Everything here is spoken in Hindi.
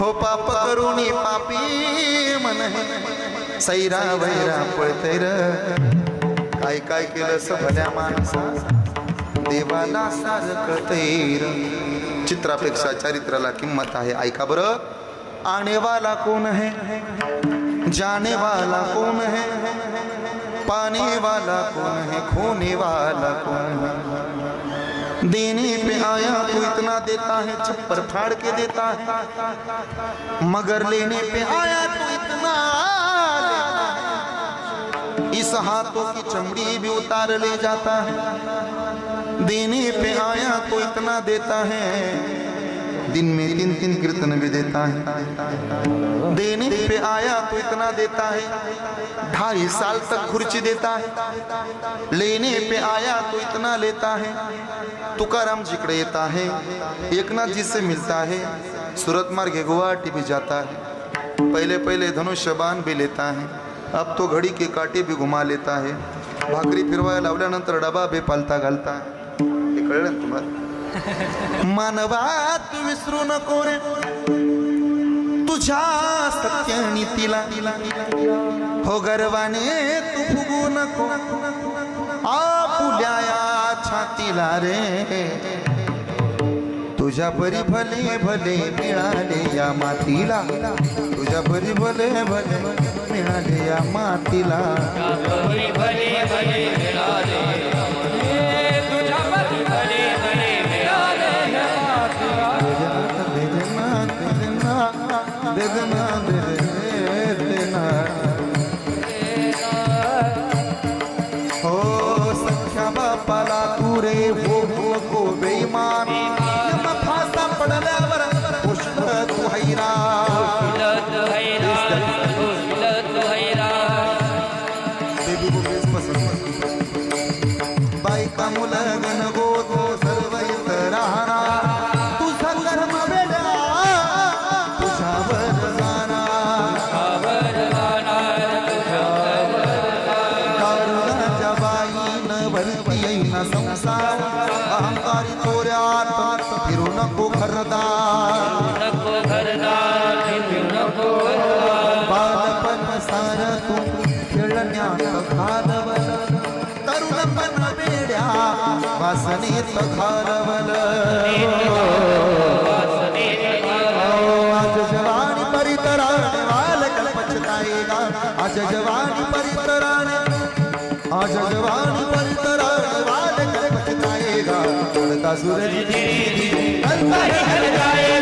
हो पाप करुणी पापी मन सैरा वैरा पळतैर काय काय केलं भल्या माणसा। देवाला सार कळतैर चित्रापेक्षा चरित्राला किंमत आहे, ऐका बरं। आने वाला कौन है? जाने वाला कौन है? पाने वाला कौन है? खोने वाला कौन है? देने पे आया तो इतना देता है, छप्पर फाड़ के देता है। मगर लेने पे आया तो इतना इस हाथों की चमड़ी भी उतार ले जाता है। देने पे आया तो इतना देता है। दिन में तीन तीन कीर्तन भी देता है। देने पे आया तो इतना देता है। ढाई साल तक खुर्ची देता है। लेने पे आया तो इतना लेता है। तुकाराम जिकडे येता है। एकनाथ जी से मिलता है। सूरत मार्गे गुवाहाटी भी जाता है। पहले पहले धनुष्य बाण भी लेता है। अब तो घड़ी के काटे भी घुमा लेता है। भाकरी फिरवायला लावल्यानंतर डबा बे पालता घालता हे। कळलं तुम्हाला? मानवा तू विसरू नको रे। तुझ्या सत्यनीतीला हो गर्वाने तू फुगू नको। आपुल्या छातीला रे। तुझ्या परी भले भले मिळाले या मातीला। तुझ्या परी भले भले मिळाले या मातीला। बायका मुलं गण गोतो येईना संसार, अहंकारी चोऱ्यात फिरू नको घरदार। बालपण सार तू खेळण्यात घालवल तरुणपण वेड्या वासनेत घालवल जवानी परितराने वाल कल्पचताएगा आज जवानी परितराने, आज जवानी परितराने वाल सूरज धीरे धीरे अंधेरे जाए